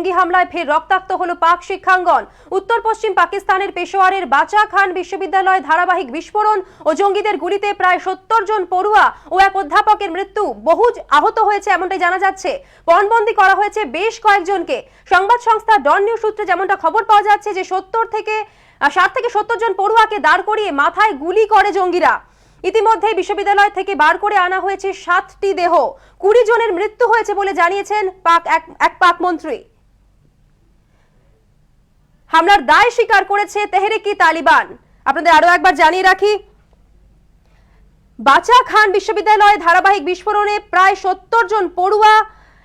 জঙ্গি হামলায় ফের রক্তাক্ত হলো পাক শিক্ষাঙ্গন। উত্তর পশ্চিম পাকিস্তানের পেশোয়ারের বাচা খান বিশ্ববিদ্যালয়ে ধারাবাহিক বিস্ফোরণ ও জঙ্গিদের গুলিতে প্রায় সত্তর জন পড়ুয়া ও এক অধ্যাপকের মৃত্যু বহু আহত হয়েছে এমনটাই জানা যাচ্ছে। পণবন্দি করা হয়েছে বেশ কয়েকজনকে। সংবাদ সংস্থা ডন নিউজ সূত্রে যেমনটা খবর পাওয়া যাচ্ছে যে সত্তর থেকে ষাট থেকে সত্তর জন পড়ুয়াকে দাঁড় করিয়ে মাথায় গুলি করে জঙ্গিরা। ইতিমধ্যে বিশ্ববিদ্যালয় থেকে বার করে আনা হয়েছে সাতটি দেহ। কুড়ি জনের মৃত্যু হয়েছে বলে জানিয়েছেন পাক এক পাক মন্ত্রী। হামলার দায় স্বীকার করেছে তেহরিকি তালিবান। আপনাদের আরও একবার জানিয়ে রাখি, বাচা খান বিশ্ববিদ্যালয়ে ধারাবাহিক বিস্ফোরণে প্রায় সত্তর জন পড়ুয়া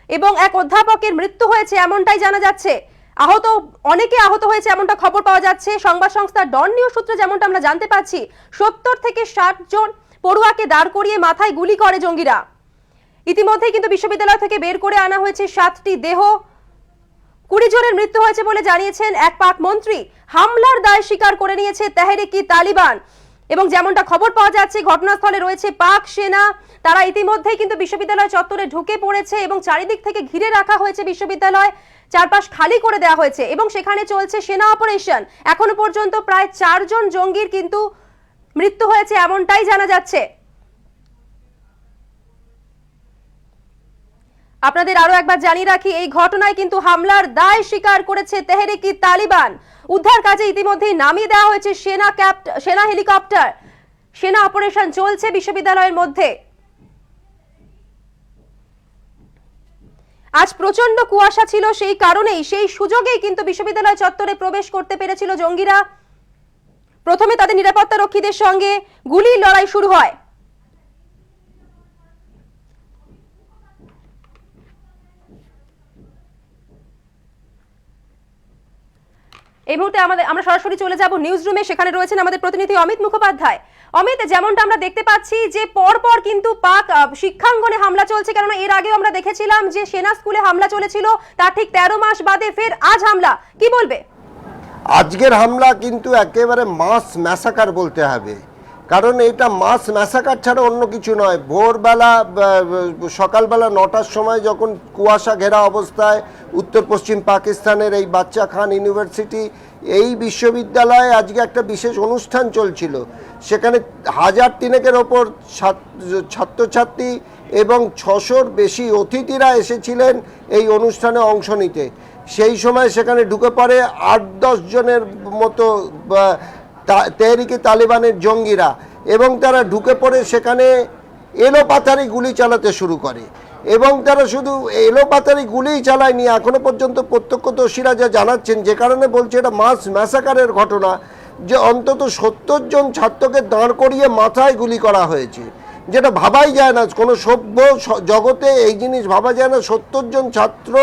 এবং এক অধ্যাপকের মৃত্যু হয়েছে এমনটাই জানা যাচ্ছে। আহত, অনেকে আহত হয়েছে এমনটা খবর পাওয়া যাচ্ছে। সংবাদ সংস্থা ডন নিউজ সূত্রে যেমনটা আমরা জানতে পাচ্ছি, সত্তর থেকে ষাট জন পড়ুয়াকে দাঁড় করিয়ে মাথায় গুলি করে জঙ্গিরা। ইতিমধ্যেই কিন্তু বিশ্ববিদ্যালয় থেকে বের করে আনা হয়েছে সাতটি দেহ। কুড়ি জনের মৃত্যু হয়েছে বলে জানিয়েছেন এক পাক মন্ত্রী। হামলার দায় স্বীকার করে নিয়েছে তেহরিকি তালিবান। এবং যেমনটা খবর পাওয়া যাচ্ছে, ঘটনাস্থলে রয়েছে পাক সেনা। তারা ইতিমধ্যেই কিন্তু বিশ্ববিদ্যালয় চত্বরে ঢুকে পড়েছে এবং চারিদিক থেকে ঘিরে রাখা হয়েছে বিশ্ববিদ্যালয়। চারপাশ খালি করে দেওয়া হয়েছে এবং সেখানে চলছে সেনা অপারেশন। এখনও পর্যন্ত প্রায় চারজন জঙ্গির কিন্তু মৃত্যু হয়েছে, এমনটাই জানা যাচ্ছে। আপনাদের আরও একবার জানিয়ে রাখি, এই ঘটনায় কিন্তু হামলার দায় স্বীকার করেছে তেহরিকি তালিবান। উদ্ধার কাজে ইতিমধ্যেই নামিয়ে দেওয়া হয়েছে সেনা ক্যাপ্ট সেনা হেলিকপ্টার। সেনা অপারেশন চলছে বিশ্ববিদ্যালয়ের মধ্যে। আজ প্রচণ্ড কুয়াশা ছিল সেই কারণেই, সেই সুযোগেই কিন্তু বিশ্ববিদ্যালয় চত্বরে প্রবেশ করতে পেরেছিল জঙ্গিরা। প্রথমে তাদের নিরাপত্তা রক্ষীদের সঙ্গে গুলির লড়াই শুরু হয়। এই মুহূর্তে আমাদের আমরা সরাসরি চলে যাব নিউজ রুমে সেখানে রয়েছেন আমাদের প্রতিনিধি অমিত মুখোপাধ্যায়। অমিত, যেমনটা আমরা দেখতে পাচ্ছি যে পরপর কিন্তু পাক শিক্ষাঙ্গনে হামলা চলছে কারণ এর আগে আমরা দেখেছিলাম যে সেনা স্কুলে হামলা চলেছিল, তার ঠিক তেরো মাস বাদে ফের আজ হামলা। কি বলবে? আজকের হামলা কিন্তু একেবারে মাস ম্যাসাকার বলতে হবে। কারণ এটা মাস ম্যাসাকার ছাড়া অন্য কিছু নয়। ভোরবেলা সকালবেলা নটার সময় যখন কুয়াশা ঘেরা অবস্থায় উত্তর পশ্চিম পাকিস্তানের এই বাচ্চা খান ইউনিভার্সিটি, এই বিশ্ববিদ্যালয়ে আজকে একটা বিশেষ অনুষ্ঠান চলছিল। সেখানে হাজার তিনেকের ওপর ছাত্রছাত্রী এবং ছশোর বেশি অতিথিরা এসেছিলেন এই অনুষ্ঠানে অংশ নিতে। সেই সময় সেখানে ঢুকে পড়ে আট দশ জনের মতো তেহরিকে তালিবানের জঙ্গিরা এবং তারা ঢুকে পড়ে সেখানে এলোপাতারি গুলি চালাতে শুরু করে। এবং তারা শুধু এলোপাতারি গুলিই চালায়নি, এখনও পর্যন্ত প্রত্যক্ষদর্শীরা যা জানাচ্ছেন, যে কারণে বলছে এটা মাস ম্যাসাকারের ঘটনা, যে অন্তত সত্তর জন ছাত্রকে দাঁড় করিয়ে মাথায় গুলি করা হয়েছে। যেটা ভাবাই যায় না, কোনো সভ্য জগতে এই জিনিস ভাবা যায় না, সত্তর জন ছাত্র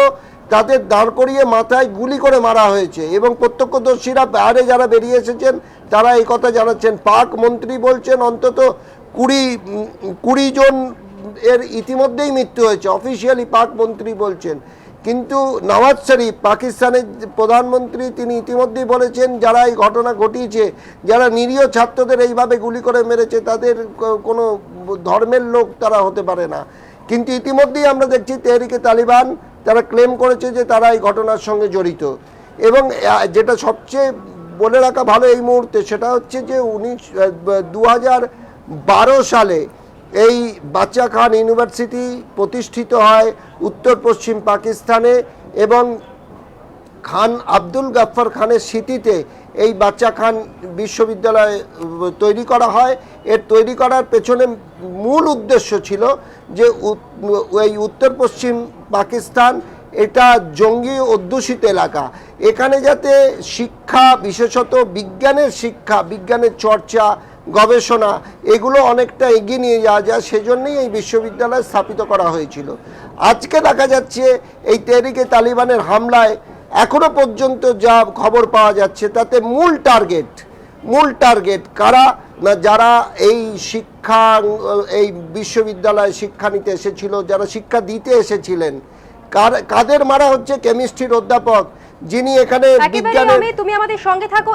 তাদের দাঁড় করিয়ে মাথায় গুলি করে মারা হয়েছে এবং প্রত্যক্ষদর্শীরা বাইরে যারা বেরিয়ে এসেছেন, তারা এই কথা জানাচ্ছেন। পাক মন্ত্রী বলছেন, অন্তত কুড়ি কুড়ি জন এর ইতিমধ্যেই মৃত্যু হয়েছে, অফিসিয়ালি পাক মন্ত্রী বলছেন। কিন্তু নওয়াজ শরীফ, পাকিস্তানের প্রধানমন্ত্রী, তিনি ইতিমধ্যেই বলেছেন, যারা এই ঘটনা ঘটিয়েছে, যারা নিরীহ ছাত্রদের এইভাবে গুলি করে মেরেছে, তাদের কোনো ধর্মের লোক তারা হতে পারে না। কিন্তু ইতিমধ্যেই আমরা দেখছি তেহরিকে তালিবান তারা ক্লেম করেছে যে তারা এই ঘটনার সঙ্গে জড়িত। এবং যেটা সবচেয়ে বলে রাখা ভালো এই মুহূর্তে সেটা হচ্ছে যে উনিশ দু সালে এই বাচ্চা খান ইউনিভার্সিটি প্রতিষ্ঠিত হয় উত্তর পশ্চিম পাকিস্তানে এবং খান আব্দুল গাফফার খানের স্মৃতিতে এই বাচ্চা খান বিশ্ববিদ্যালয় তৈরি করা হয়। এর তৈরি করার পেছনে মূল উদ্দেশ্য ছিল যে এই উত্তর পশ্চিম পাকিস্তান এটা জঙ্গি অধ্যুষিত এলাকা। এখানে যাতে শিক্ষা, বিশেষত বিজ্ঞানের শিক্ষা, বিজ্ঞানের চর্চা, গবেষণা, এগুলো অনেকটা এগিয়ে নিয়ে যাওয়া যায়, সেজন্যই এই বিশ্ববিদ্যালয় স্থাপিত করা হয়েছিল। আজকে দেখা যাচ্ছে এই তেহরিকে তালিবানের হামলায় এখনও পর্যন্ত যা খবর পাওয়া যাচ্ছে তাতে মূল টার্গেট মূল টার্গেট কারা? না যারা এই শিক্ষা এই বিশ্ববিদ্যালয়ে শিক্ষা নিতে এসেছিল যারা শিক্ষা দিতে এসেছিলেন কাদের মারা হচ্ছে? কেমিস্ট্রির অধ্যাপক যিনি এখানে বিজ্ঞানে তুমি আমাদের সঙ্গে থাকো।